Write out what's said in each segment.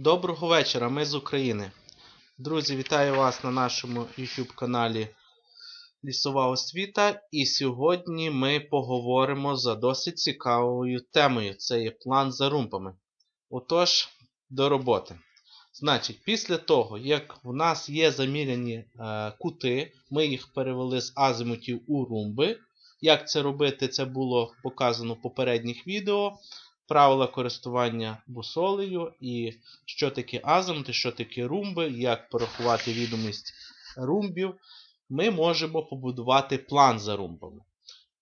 Доброго вечора, ми з України. Друзі, вітаю вас на нашому YouTube каналі Лісова освіта. І сьогодні ми поговоримо за досить цікавою темою. Це є план за румпами. Отож, до роботи. Значить, після того, як в нас є заміряні е, кути, ми їх перевели з азимутів у румби. Як це робити, це було показано в попередніх відео правила користування бусолею і що таке азимути, що таке румби, як порахувати відомість румбів, ми можемо побудувати план за румбами.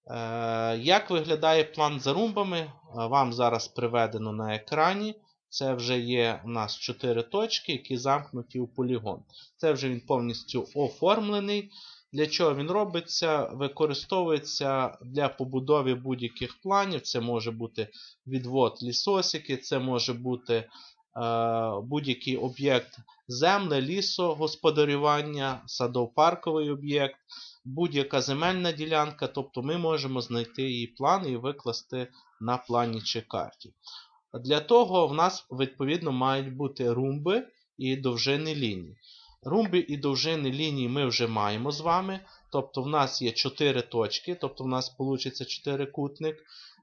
Е, Як виглядає план за румбами, е, вам зараз приведено на екрані. Це вже є у нас 4 точки, які замкнуті у полігон. Це вже він повністю оформлений. Для чого він робиться? Використовується для побудови будь-яких планів. Це може бути відвод лісосіки, це може бути е, будь-який об'єкт землі, лісогосподарювання, садово-парковий об'єкт, будь-яка земельна ділянка. Тобто ми можемо знайти її план і викласти на плані чи карті. Для того в нас відповідно мають бути румби і довжини ліній. Румби і довжини лінії ми вже маємо з вами. Тобто в нас є 4 точки, тобто в нас вийде 4 кутник.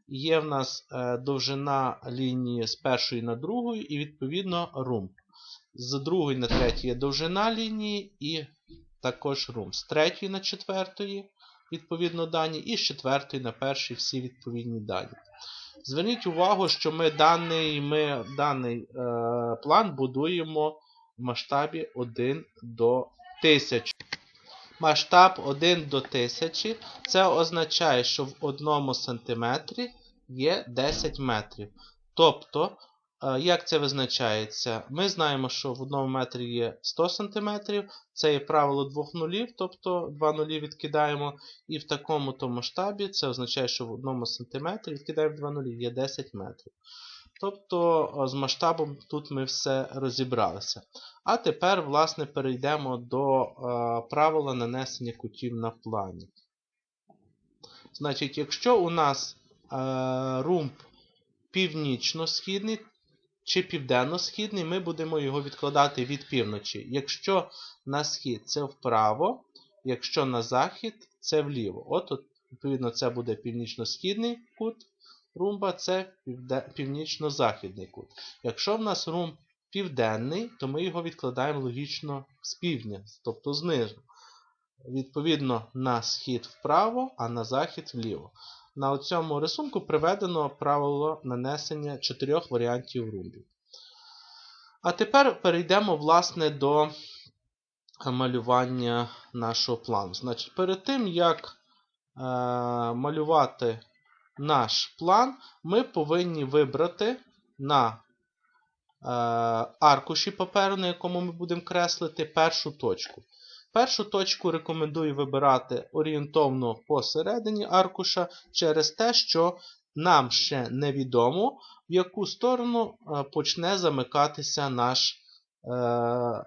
Є в нас е, довжина лінії з першої на другу, і відповідно румб. З другої на третій є довжина лінії і також румб. З третьої на четвертої, відповідно, дані, і з четвертої на перший всі відповідні дані. Зверніть увагу, що ми даний ми, даний е, план будуємо в масштабі 1 до 1000. Масштаб 1 до 1000 це означає, що в 1 см є 10 метрів. Тобто, е, як це визначається? Ми знаємо, що в 1 метрі є 100 см, це є правило двох нулів, тобто 2 нулі відкидаємо. І в такому то масштабі це означає, що в 1 см відкидаємо 2 нулі є 10 метрів. Тобто з масштабом тут ми все розібралися. А тепер, власне, перейдемо до е, правила нанесення кутів на плані. Значить, якщо у нас е, румб північно-східний чи південно-східний, ми будемо його відкладати від півночі. Якщо на схід це вправо, якщо на захід це вліво. От, от відповідно, це буде північно-східний кут румба це північно-західний кут. Якщо в нас румб південний, то ми його відкладаємо логічно з півдня, тобто знизу. Відповідно, на схід вправо, а на захід вліво. На цьому рисунку приведено правило нанесення чотирьох варіантів румбів. А тепер перейдемо власне, до малювання нашого плану. Значить, Перед тим, як е, малювати наш план, ми повинні вибрати на е, аркуші паперу, на якому ми будемо креслити першу точку. Першу точку рекомендую вибирати орієнтовно посередині аркуша через те, що нам ще невідомо, в яку сторону е, почне замикатися наш е,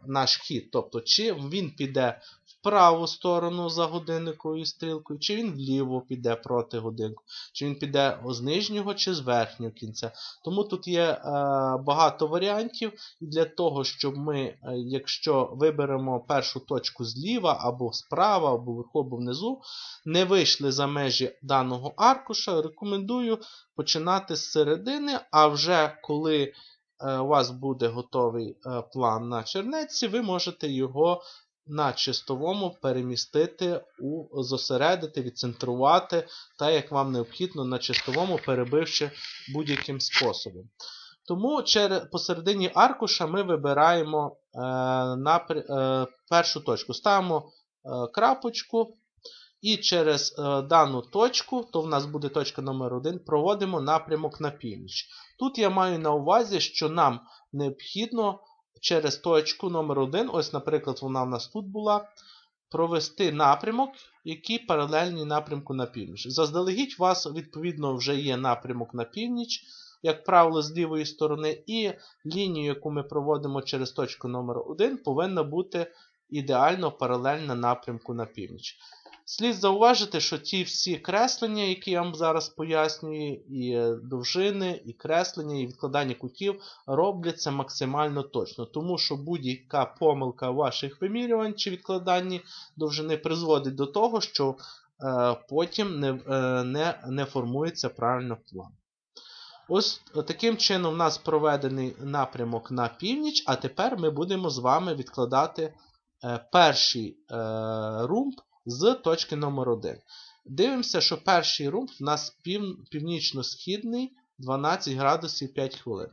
наш хід. Тобто, чи він піде праву сторону за годинниковою стрілкою, чи він вліво піде проти годинку, чи він піде з нижнього чи з верхнього кінця. Тому тут є е, багато варіантів. І для того, щоб ми, е, якщо виберемо першу точку зліва, або справа, або вверху, або внизу, не вийшли за межі даного аркуша, рекомендую починати з середини, а вже коли Е, у вас буде готовий е, план на чернетці, ви можете його на чистовому перемістити, у, зосередити, відцентрувати, так як вам необхідно на чистовому, перебивши будь-яким способом. Тому посередині аркуша ми вибираємо е, на, е, першу точку. Ставимо е, крапочку. І через е, дану точку, то в нас буде точка номер 1 проводимо напрямок на північ. Тут я маю на увазі, що нам необхідно через точку номер 1 ось, наприклад, вона в нас тут була, провести напрямок, який паралельний напрямку на північ. Заздалегідь у вас, відповідно, вже є напрямок на північ, як правило, з лівої сторони, і лінію, яку ми проводимо через точку номер 1 повинна бути ідеально паралельна напрямку на північ. Слід зауважити, що ті всі креслення, які я вам зараз пояснюю, і е, довжини, і креслення, і відкладання кутів робляться максимально точно. Тому що будь-яка помилка ваших вимірювань чи відкладанні довжини призводить до того, що е, потім не, е, не, не формується правильно план. Ось таким чином у нас проведений напрямок на північ, а тепер ми будемо з вами відкладати е, перший е, румб з точки номер 1 Дивимося, що перший румб у нас пів, північно-східний 12 градусів 5 хвилин.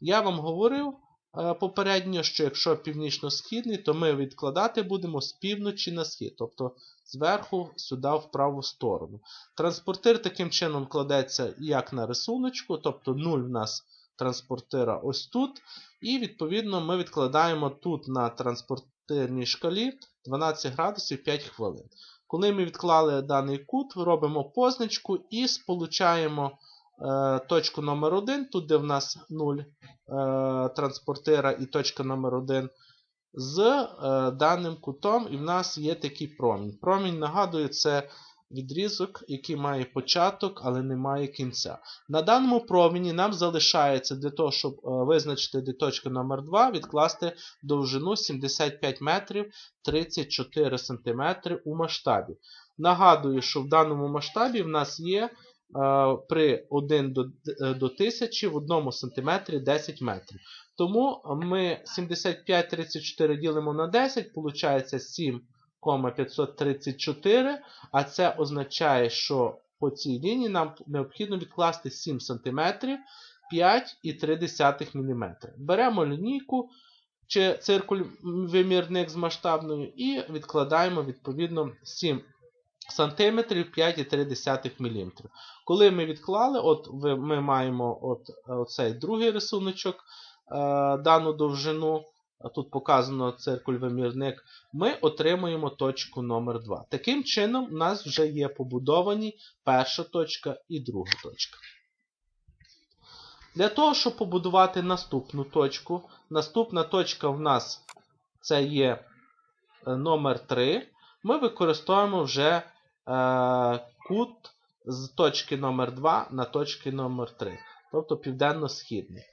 Я вам говорив е, попередньо, що якщо північно-східний, то ми відкладати будемо з півночі на схід, тобто зверху сюди в праву сторону. Транспортир таким чином кладеться як на рисуночку, тобто 0 в нас транспортира ось тут. І відповідно ми відкладаємо тут на транспортирній шкалі 12 градусів 5 хвилин. Коли ми відклали даний кут, робимо позначку і сполучаємо е, точку номер 1 тут де в нас 0 е, транспортира і точка номер 1 з е, даним кутом, і в нас є такий промінь. Промінь, нагадую, це відрізок, який має початок, але не має кінця. На даному промені нам залишається для того, щоб е, визначити де точка номер 2 відкласти довжину 75 метрів 34 см у масштабі. Нагадую, що в даному масштабі в нас є. Е, при 1 до, е, 1000 в 1 см 10 метрів. Тому ми 75-34 ділимо на 10, виходить, 7 534, а це означає, що по цій лінії нам необхідно відкласти 7 см 5,3 мм. Беремо лінійку чи циркуль вимірник з масштабною і відкладаємо відповідно 7 см 5,3 мм. Коли ми відклали, от ми маємо от, оцей другий рисуночок, е, дану довжину тут показано циркуль-вимірник, ми отримуємо точку номер 2 Таким чином, у нас вже є побудовані перша точка і друга точка. Для того, щоб побудувати наступну точку, наступна точка в нас це є е, номер 3 ми використовуємо вже е, кут з точки номер 2 на точки номер 3 тобто південно-східний.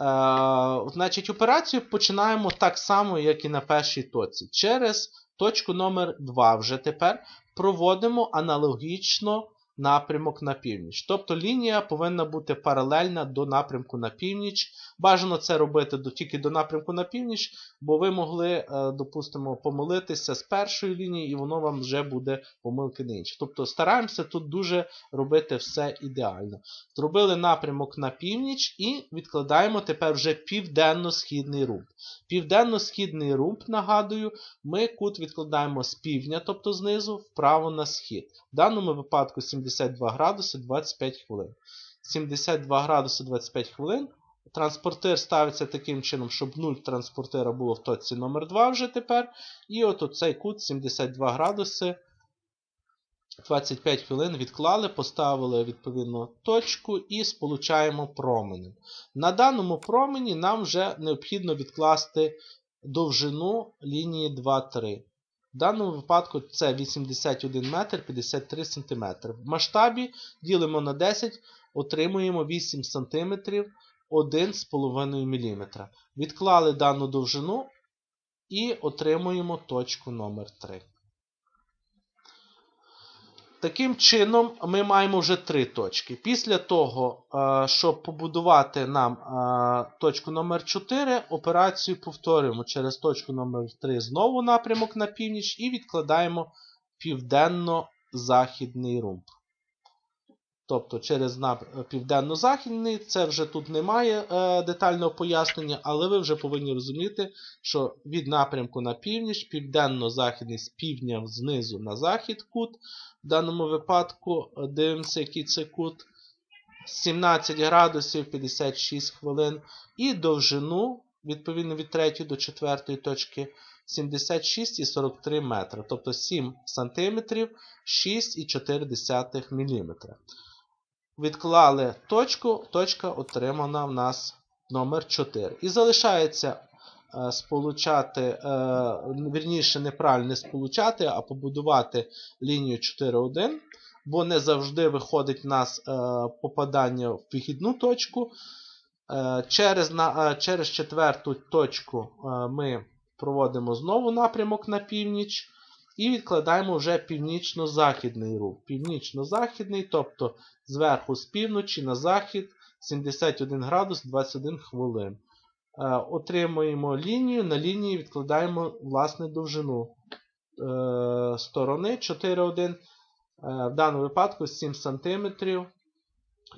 Е, значить, Операцію починаємо так само, як і на першій точці. Через точку номер 2 вже тепер проводимо аналогічно напрямок на північ. Тобто лінія повинна бути паралельна до напрямку на північ. Бажано це робити тільки до напрямку на північ, бо ви могли, е, допустимо, помилитися з першої лінії, і воно вам вже буде помилки на інші. Тобто стараємося тут дуже робити все ідеально. Зробили напрямок на північ і відкладаємо тепер вже південно-східний румб. Південно-східний румб, нагадую, ми кут відкладаємо з півдня, тобто знизу, вправо на схід. В даному випадку 72 градуси 25 хвилин. 72 градуси 25 хвилин. Транспортир ставиться таким чином, щоб 0 транспортира було в точці номер 2 вже тепер. І от оцей кут 72 градуси 25 хвилин відклали, поставили відповідно точку і сполучаємо променем. На даному промені нам вже необхідно відкласти довжину лінії 2-3. В даному випадку це 81 метр 53 см. В масштабі ділимо на 10, отримуємо 8 см 1,5 мм. Відклали дану довжину і отримуємо точку номер 3 Таким чином, ми маємо вже три точки. Після того, е, щоб побудувати нам е, точку номер 4 операцію повторюємо через точку номер 3 знову напрямок на північ і відкладаємо південно-західний румб. Тобто через південно-західний, це вже тут немає е, детального пояснення, але ви вже повинні розуміти, що від напрямку на північ, південно-західний з півдня знизу на захід кут. В даному випадку е, дивимося, який це кут. 17 градусів 56 хвилин. І довжину, відповідно від 3 до 4 точки 76,43 метра. Тобто 7 см 6,4 мм відклали точку, точка отримана в нас номер 4. І залишається е, сполучати, е, вірніше, неправильно не сполучати, а побудувати лінію 4.1, бо не завжди виходить в нас е, попадання в вихідну точку. Через, на, через четверту точку ми проводимо знову напрямок на північ. І відкладаємо вже північно-західний рух. Північно-західний, тобто зверху з півночі на захід 71 градус 21 хвилин. Е, отримуємо лінію, на лінії відкладаємо власне довжину е, сторони 4,1, е, в даному випадку 7 см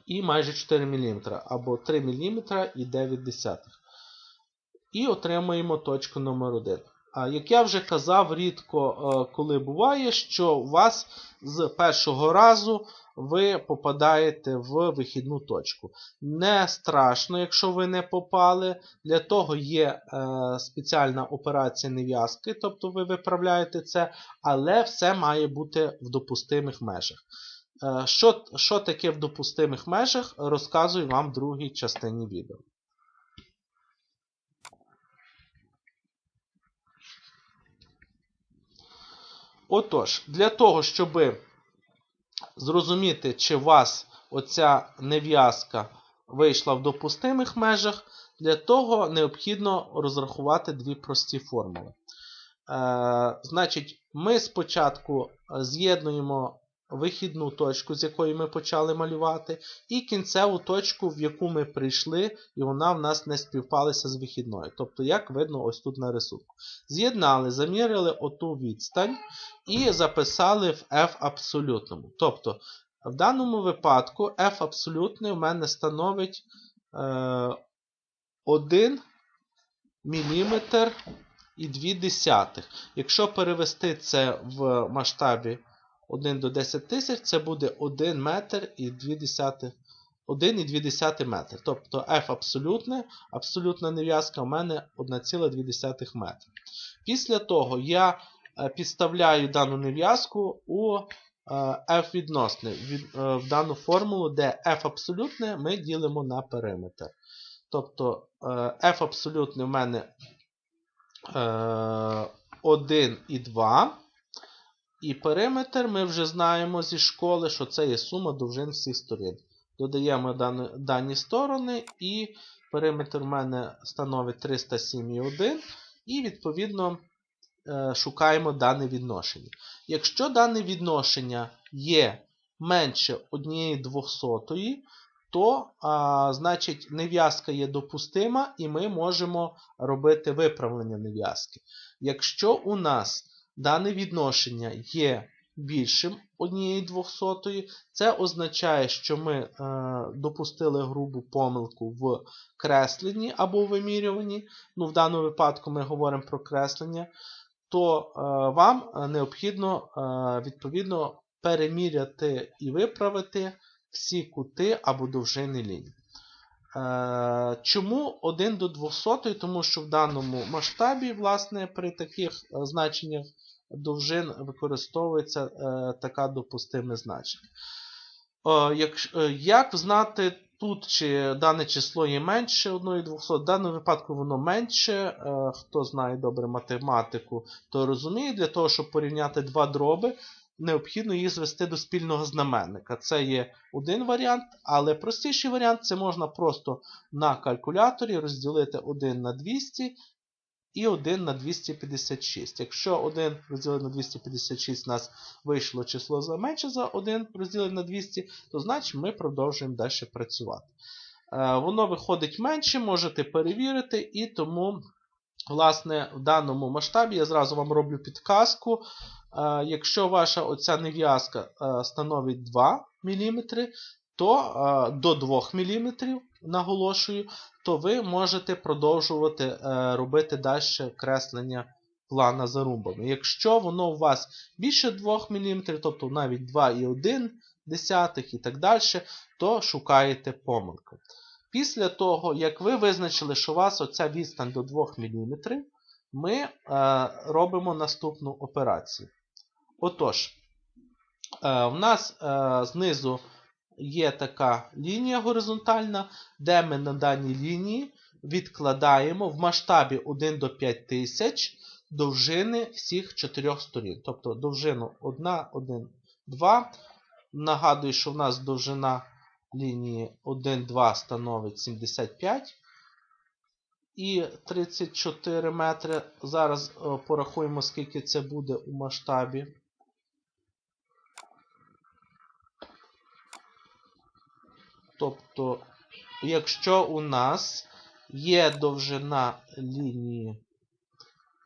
і майже 4 мм, або 3 мм і 9 десятих. І отримуємо точку номер 1 як я вже казав, рідко е, коли буває, що у вас з першого разу ви попадаєте в вихідну точку. Не страшно, якщо ви не попали. Для того є е, спеціальна операція нев'язки, тобто ви виправляєте це, але все має бути в допустимих межах. Е, що, Що таке в допустимих межах, розказую вам в другій частині відео. Отож, для того, щоб зрозуміти, чи у вас оця нев'язка вийшла в допустимих межах, для того необхідно розрахувати дві прості формули. Е, Значить, ми спочатку з'єднуємо вихідну точку, з якої ми почали малювати, і кінцеву точку, в яку ми прийшли, і вона в нас не співпалася з вихідною. Тобто, як видно, ось тут на рисунку. З'єднали, заміряли оту відстань і записали в F абсолютному. Тобто, в даному випадку F абсолютний у мене становить е, 1 мм і 2 десятих. Якщо перевести це в масштабі 1 до 10 тисяч, це буде 1 метр і 2 десятих. 1,2 метр. Тобто F абсолютне, абсолютна нев'язка у мене 1,2 метра. Після того я е, підставляю дану нев'язку у е, F відносне е, в дану формулу, де F абсолютне ми ділимо на периметр. Тобто F абсолютне у мене 1 і 2. І периметр ми вже знаємо зі школи, що це є сума довжин всіх сторін. Додаємо дані, дані сторони, і периметр в мене становить 307,1. І, відповідно, е, шукаємо дане відношення. Якщо дане відношення є менше 1,2, то а, значить нев'язка є допустима, і ми можемо робити виправлення нев'язки. Якщо у нас дане відношення є більшим 1,2, це означає, що ми е, допустили грубу помилку в кресленні або вимірюванні. Ну, В даному випадку ми говоримо про креслення, то е, вам необхідно е, відповідно переміряти і виправити всі кути або довжини лінії. Е, чому 1 до 200? Тому що в даному масштабі, власне, при таких е, значеннях довжин використовується е, така допустиме значення. Як знати тут, чи дане число є менше 1,200? В даному випадку воно менше. Хто знає добре математику, то розуміє, для того, щоб порівняти два дроби, необхідно їх звести до спільного знаменника. Це є один варіант, але простіший варіант це можна просто на калькуляторі розділити 1 на 200 і 1 на 256. Якщо 1 розділити на 256 у нас вийшло число менше за 1 розділити на 200, то значить ми продовжуємо далі працювати. Е, воно виходить менше, можете перевірити, і тому, власне, в даному масштабі я зразу вам роблю підказку. Е, якщо ваша оця нев'язка е, становить 2 мм, то е, до 2 мм, наголошую, то ви можете продовжувати робити далі креслення плана за румбами. Якщо воно у вас більше 2 мм, тобто навіть 2,1 десятих і так далі, то шукаєте помилку. Після того, як ви визначили, що у вас оця відстань до 2 мм, ми е, робимо наступну операцію. Отож, е, в нас е, знизу є така лінія горизонтальна, де ми на даній лінії відкладаємо в масштабі 1 до 5000 довжини всіх чотирьох сторін. Тобто довжину 1, 1, 2. Нагадую, що в нас довжина лінії 1, 2 становить 75 і 34 метри. Зараз е, порахуємо, скільки це буде у масштабі. Тобто, якщо у нас є довжина лінії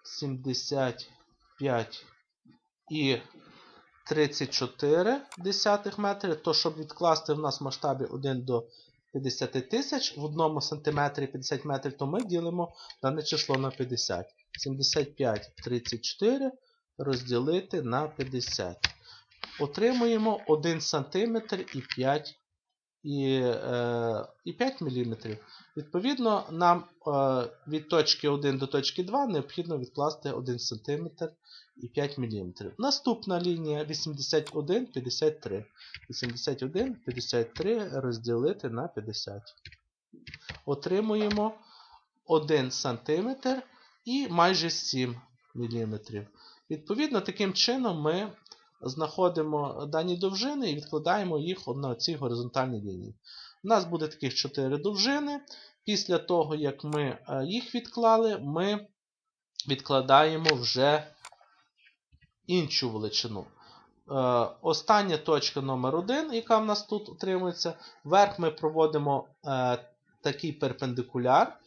75 і 34 метри, то щоб відкласти в нас в масштабі 1 до 50 тисяч в одному сантиметрі 50 метрів, то ми ділимо дане число на 50. 75 34 розділити на 50. Отримуємо 1 см і 5 і, е, і 5 мм. Відповідно, нам е, від точки 1 до точки 2 необхідно відкласти 1 см і 5 мм. Наступна лінія 81, 53. 81, 53 розділити на 50. Отримуємо 1 см і майже 7 мм. Відповідно, таким чином ми знаходимо дані довжини і відкладаємо їх на цій горизонтальній лінії. У нас буде таких 4 довжини. Після того, як ми е, їх відклали, ми відкладаємо вже іншу величину. Е, остання точка номер 1 яка в нас тут утримується. Вверх ми проводимо е, такий перпендикуляр.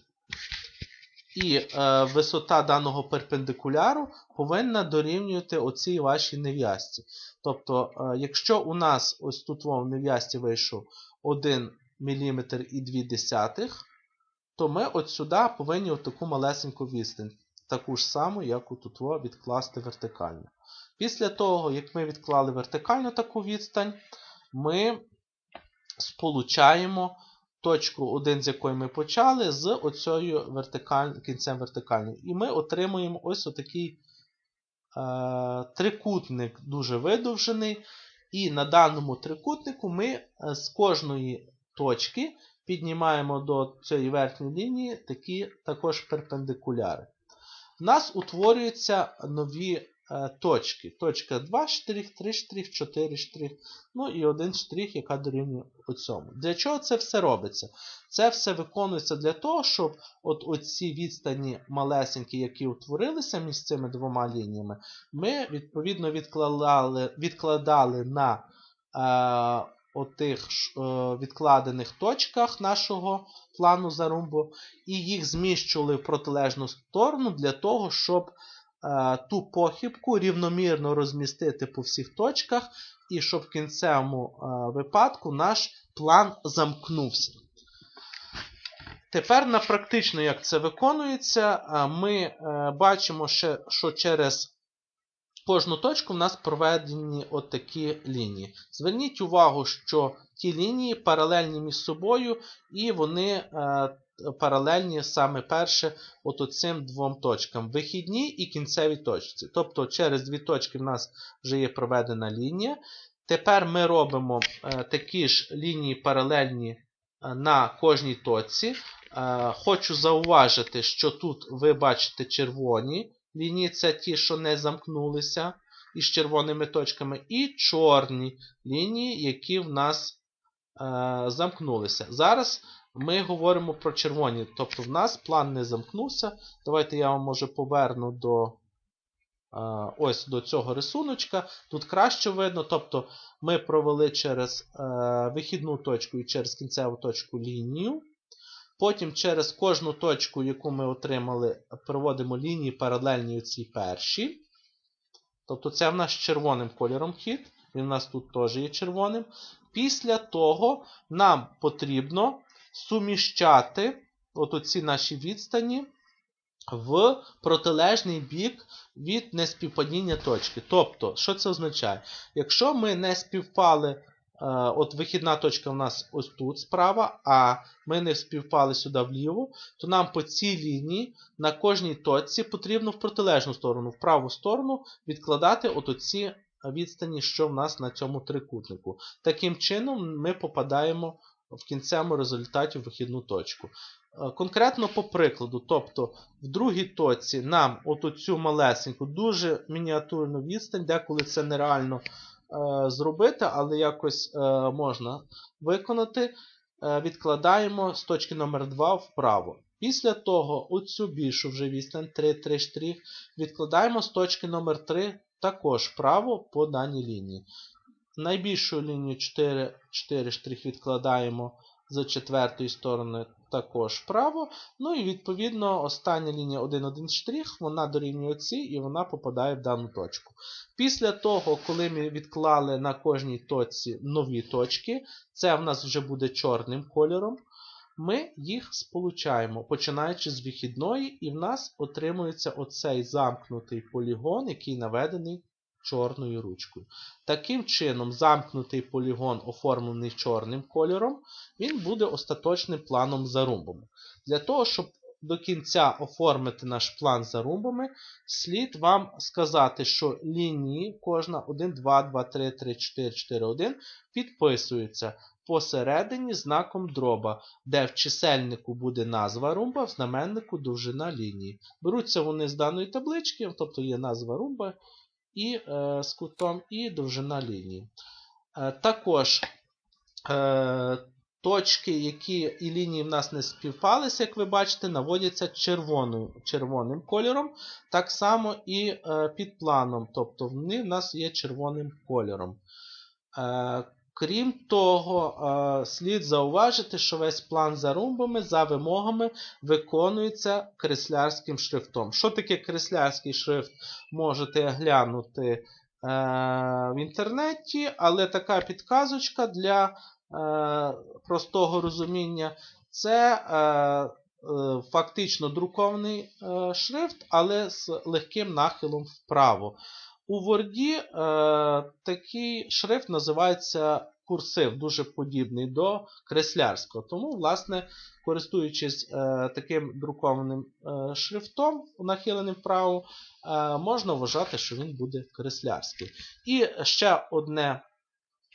І е, висота даного перпендикуляру повинна дорівнювати оцій вашій нев'язці. Тобто, е, якщо у нас ось тут в нев'язці вийшов 1 мм і 2 десятих, то ми от сюди повинні таку малесеньку відстань, таку ж саму, як у тут відкласти вертикально. Після того, як ми відклали вертикально таку відстань, ми сполучаємо точку 1, з якої ми почали, з оцею вертикаль... кінцем вертикальним. І ми отримуємо ось отакий е, трикутник, дуже видовжений. І на даному трикутнику ми е, з кожної точки піднімаємо до цієї верхньої лінії такі також перпендикуляри. У нас утворюються нові точки. Точка 2 штрих, 3 штрих, 4 штрих, ну і один штрих, яка дорівнює цьому. Для чого це все робиться? Це все виконується для того, щоб от оці відстані малесенькі, які утворилися між цими двома лініями, ми відповідно відкладали відкладали на е, отих е, відкладених точках нашого плану зарумбу, і їх зміщували в протилежну сторону для того, щоб Е, ту похибку рівномірно розмістити по всіх точках, і щоб в кінцевому е, випадку наш план замкнувся. Тепер на практично, як це виконується, е, ми бачимо, що через кожну точку в нас проведені отакі лінії. Зверніть увагу, що ті лінії паралельні між собою, і вони паралельні саме перше от цим двом точкам. Вихідній і кінцевій точці. Тобто через дві точки в нас вже є проведена лінія. Тепер ми робимо е, такі ж лінії паралельні е, на кожній точці. Е, хочу зауважити, що тут ви бачите червоні лінії, це ті, що не замкнулися із червоними точками, і чорні лінії, які в нас замкнулися. Зараз ми говоримо про червоні. Тобто в нас план не замкнувся. Давайте я вам може поверну до ось до цього рисуночка. Тут краще видно. Тобто ми провели через е, вихідну точку і через кінцеву точку лінію. Потім через кожну точку, яку ми отримали, проводимо лінії паралельні цій першій. Тобто це в нас червоним кольором хід. Він у нас тут теж є червоним. Після того нам потрібно суміщати от оці наші відстані в протилежний бік від неспівпадіння точки. Тобто, що це означає? Якщо ми не співпали, е, от вихідна точка у нас ось тут справа, а ми не співпали сюди вліво, то нам по цій лінії на кожній точці потрібно в протилежну сторону, в праву сторону відкладати от оці відстані, що в нас на цьому трикутнику. Таким чином, ми попадаємо в кінцевому результаті вихідну точку. Е, Конкретно по прикладу, тобто в другій точці нам оту цю малесеньку, дуже мініатюрну відстань, деколи це нереально е, зробити, але якось е, можна виконати. Е, відкладаємо з точки номер 2 вправо. Після того оцю більшу вже відстань 3, 3 штрих, відкладаємо з точки номер 3 також вправо по даній лінії. Найбільшу лінію 4, 4 штрих відкладаємо з четвертої сторони також вправо. Ну і відповідно остання лінія 1-1 штрих, вона дорівнює цій і вона попадає в дану точку. Після того, коли ми відклали на кожній точці нові точки, це в нас вже буде чорним кольором. Ми їх сполучаємо, починаючи з вихідної, і в нас отримується оцей замкнутий полігон, який наведений чорною ручкою. Таким чином, замкнутий полігон, оформлений чорним кольором, він буде остаточним планом за румбами. Для того, щоб до кінця оформити наш план за румбами, слід вам сказати, що лінії кожна 1, 2, 2, 3, 3, 4, 4, 1 підписуються посередині знаком дроба, де в чисельнику буде назва румба, в знаменнику довжина лінії. Беруться вони з даної таблички, тобто є назва румба і е, з кутом і довжина лінії. Е, також е, точки, які і лінії в нас не співпалися, як ви бачите, наводяться червоною, червоним кольором. Так само і під планом, тобто вони в нас є червоним кольором. Крім того, слід зауважити, що весь план за румбами, за вимогами виконується креслярським шрифтом. Що таке креслярський шрифт, можете глянути е, в інтернеті, але така підказочка для е, простого розуміння це е, фактично друкований шрифт, але з легким нахилом вправо. У Word е, такий шрифт називається курсив, дуже подібний до креслярського. Тому, власне, користуючись е, таким друкованим е, шрифтом, нахиленим вправо, е, можна вважати, що він буде креслярський. І ще одне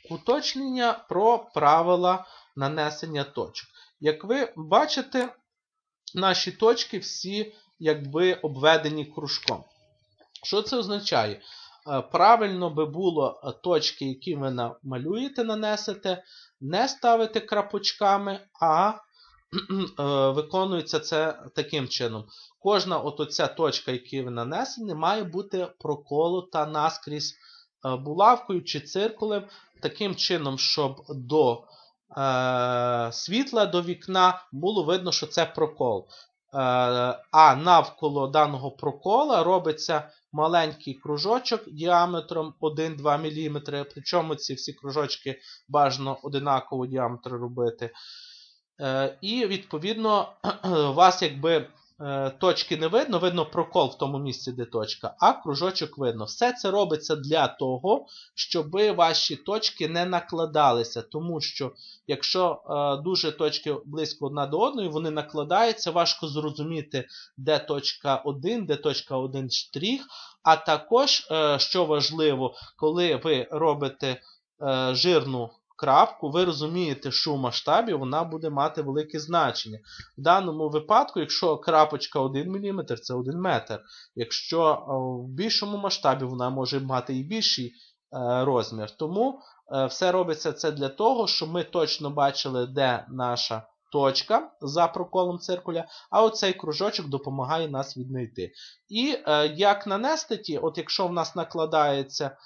уточнення про правила нанесення точок. Як ви бачите, наші точки всі якби обведені кружком. Що це означає? Е, Правильно би було е, точки, які ви намалюєте, нанесете, не ставити крапочками, а е, виконується це таким чином. Кожна оця точка, яку ви нанесені, має бути проколота наскрізь булавкою чи циркулем, таким чином, щоб до е, світла, до вікна було видно, що це прокол. Е, а навколо даного прокола робиться маленький кружочок діаметром 1-2 мм. Причому ці всі кружочки бажано одинакового діаметру робити. Е, І, відповідно, у вас якби точки не видно, видно прокол в тому місці, де точка, а кружочок видно. Все це робиться для того, щоб ваші точки не накладалися. Тому що, якщо е, дуже точки близько одна до одної, вони накладаються, важко зрозуміти, де точка 1, де точка 1 штрих. А також, е, що важливо, коли ви робите е, жирну крапку, ви розумієте, що в масштабі вона буде мати велике значення. В даному випадку, якщо крапочка 1 мм, це 1 метр. Якщо е, в більшому масштабі вона може мати і більший е, розмір. Тому е, все робиться це для того, щоб ми точно бачили, де наша точка за проколом циркуля, а оцей кружочок допомагає нас віднайти. І е, як нанести ті, от якщо в нас накладається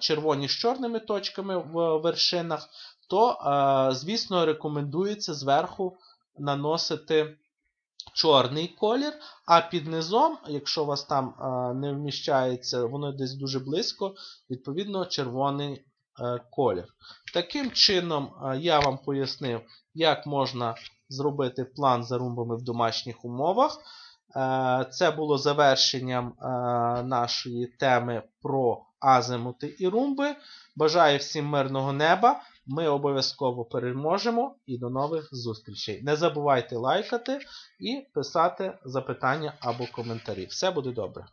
червоні з чорними точками в вершинах, то, е, звісно, рекомендується зверху наносити чорний колір, а під низом, якщо у вас там е, не вміщається, воно десь дуже близько, відповідно, червоний е, колір. Таким чином, е, я вам пояснив, як можна зробити план за румбами в домашніх умовах. Е, Це було завершенням е, нашої теми про азимути і румби. Бажаю всім мирного неба. Ми обов'язково переможемо і до нових зустрічей. Не забувайте лайкати і писати запитання або коментарі. Все буде добре.